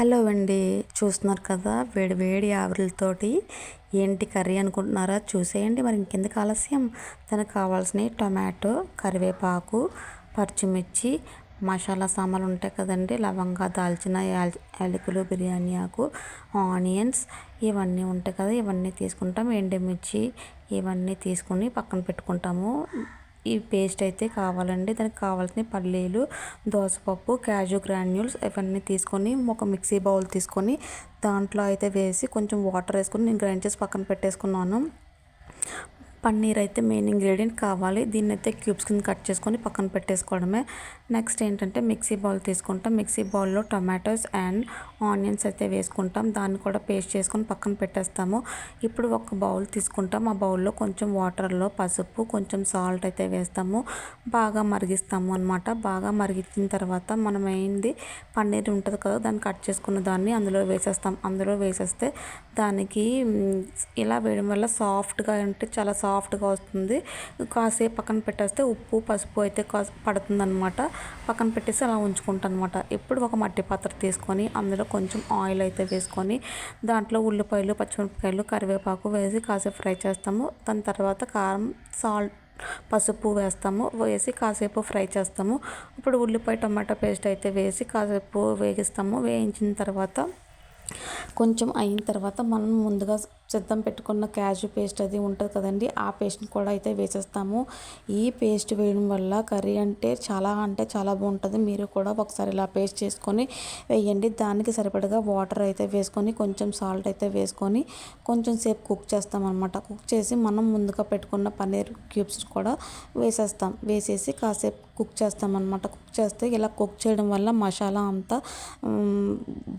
Hello అండి. చూస్తున్నారు కదా వేడి వేడి ఆవిరులతోటి ఏంటి కర్రీ అనుకుంటున్నారా? చూసేయండి. మరి ఇంకెందుకు ఆలస్యం? దానికి కావాల్సినవి టొమాటో కరివేపాకు పచ్చిమిర్చి మసాలా సామాన్లు ఉంటాయి కదండి. లవంగా దాల్చిన యాలకులు బిర్యానీ ఆకు ఆనియన్స్ ఇవన్నీ ఉంటాయి కదా ఇవన్నీ తీసుకుంటాం. ఎండుమిర్చి ఇవన్నీ తీసుకుని పక్కన పెట్టుకుంటాము. ఈ పేస్ట్ అయితే కావాలండి. దానికి కావాల్సిన పల్లీలు దోసపప్పు క్యాజు గ్రాన్యూల్స్ ఇవన్నీ తీసుకొని ఒక మిక్సీ బౌల్ తీసుకొని దాంట్లో అయితే వేసి కొంచెం వాటర్ వేసుకొని నేను గ్రైండ్ చేసి పక్కన పెట్టేసుకున్నాను. పన్నీర్ అయితే మెయిన్ ఇంగ్రీడియంట్ కావాలి. దీన్ని అయితే క్యూబ్స్ కింద కట్ చేసుకొని పక్కన పెట్టేసుకోవడమే. నెక్స్ట్ ఏంటంటే మిక్సీ బౌల్ తీసుకుంటాం. మిక్సీ బౌల్లో టొమాటోస్ అండ్ ఆనియన్స్ అయితే వేసుకుంటాం. దాన్ని కూడా పేస్ట్ చేసుకొని పక్కన పెట్టేస్తాము. ఇప్పుడు ఒక బౌల్ తీసుకుంటాం. ఆ బౌల్లో కొంచెం వాటర్లో పసుపు కొంచెం సాల్ట్ అయితే వేస్తాము. బాగా మరిగిస్తాము అనమాట బాగా మరిగించిన తర్వాత మనం ఏంది? పన్నీర్ ఉంటుంది కదా దాన్ని కట్ చేసుకున్న దాన్ని అందులో వేసేస్తాం. అందులో వేసేస్తే దానికి ఇలా వేయడం వల్ల సాఫ్ట్గా అంటే చాలా సాఫ్ట్ సాఫ్ట్గా వస్తుంది. కాసేపు పక్కన పెట్టేస్తే ఉప్పు పసుపు అయితే పడుతుంది అనమాట పక్కన పెట్టేసి అలా ఉంచుకుంటాను అనమాట ఇప్పుడు ఒక మట్టి పాత్ర తీసుకొని అందులో కొంచెం ఆయిల్ అయితే వేసుకొని దాంట్లో ఉల్లిపాయలు పచ్చిమిరపకాయలు కరివేపాకు వేసి కాసేపు ఫ్రై చేస్తాము. దాని తర్వాత కారం సాల్ట్ పసుపు వేస్తాము. వేసి కాసేపు ఫ్రై చేస్తాము. ఇప్పుడు ఉల్లిపాయ టమాటా పేస్ట్ అయితే వేసి కాసేపు వేగిస్తాము. వేయించిన తర్వాత కొంచెం అయిన తర్వాత మనం ముందుగా సిద్ధం పెట్టుకున్న క్యాజు పేస్ట్ అది ఉంటుంది కదండి ఆ పేస్ట్ని కూడా అయితే వేసేస్తాము. ఈ పేస్ట్ వేయడం వల్ల కర్రీ అంటే చాలా అంటే చాలా బాగుంటుంది. మీరు కూడా ఒకసారి ఇలా పేస్ట్ చేసుకొని వేయండి. దానికి సరిపడగా వాటర్ అయితే వేసుకొని కొంచెం సాల్ట్ అయితే వేసుకొని కొంచెం సేపు కుక్ చేస్తామన్నమాట. కుక్ చేసి మనం ముందుగా పెట్టుకున్న పన్నీర్ క్యూబ్స్ కూడా వేసేస్తాం. వేసేసి కాసేపు కుక్ చేస్తామన్నమాట. కుక్ చేస్తే ఇలా కుక్ చేయడం వల్ల మసాలా అంతా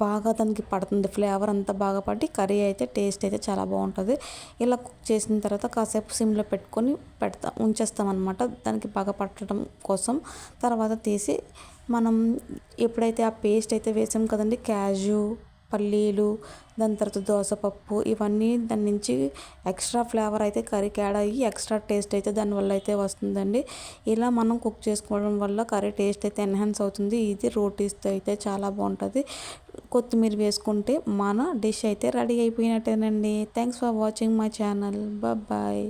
బాగా దానికి పడుతుంది. ఫ్లేవర్ అంతా బాగా పడి కర్రీ అయితే టేస్ట్ అయితే చాలా చాలా బాగుంటుంది. ఇలా కుక్ చేసిన తర్వాత కాసేపు సిమ్లో పెట్టుకొని పెడతా ఉంచేస్తాం అనమాట దానికి బాగా పట్టడం కోసం. తర్వాత తీసి మనం ఎప్పుడైతే ఆ పేస్ట్ అయితే వేసాం కదండి క్యాజు పల్లీలు దాని తర్వాత దోసపప్పు ఇవన్నీ దాని నుంచి ఎక్స్ట్రా ఫ్లేవర్ అయితే కర్రీకి యాడ్ అయ్యి ఎక్స్ట్రా టేస్ట్ అయితే దానివల్ల అయితే వస్తుందండి. ఇలా మనం కుక్ చేసుకోవడం వల్ల కర్రీ టేస్ట్ అయితే ఎన్హాన్స్ అవుతుంది. ఇది రోటీస్తో అయితే చాలా బాగుంటుంది. కొత్తిమీర వేసుకుంటే మన డిష్ అయితే ready అయిపోయినట్టేనండి. Thanks for watching my channel bye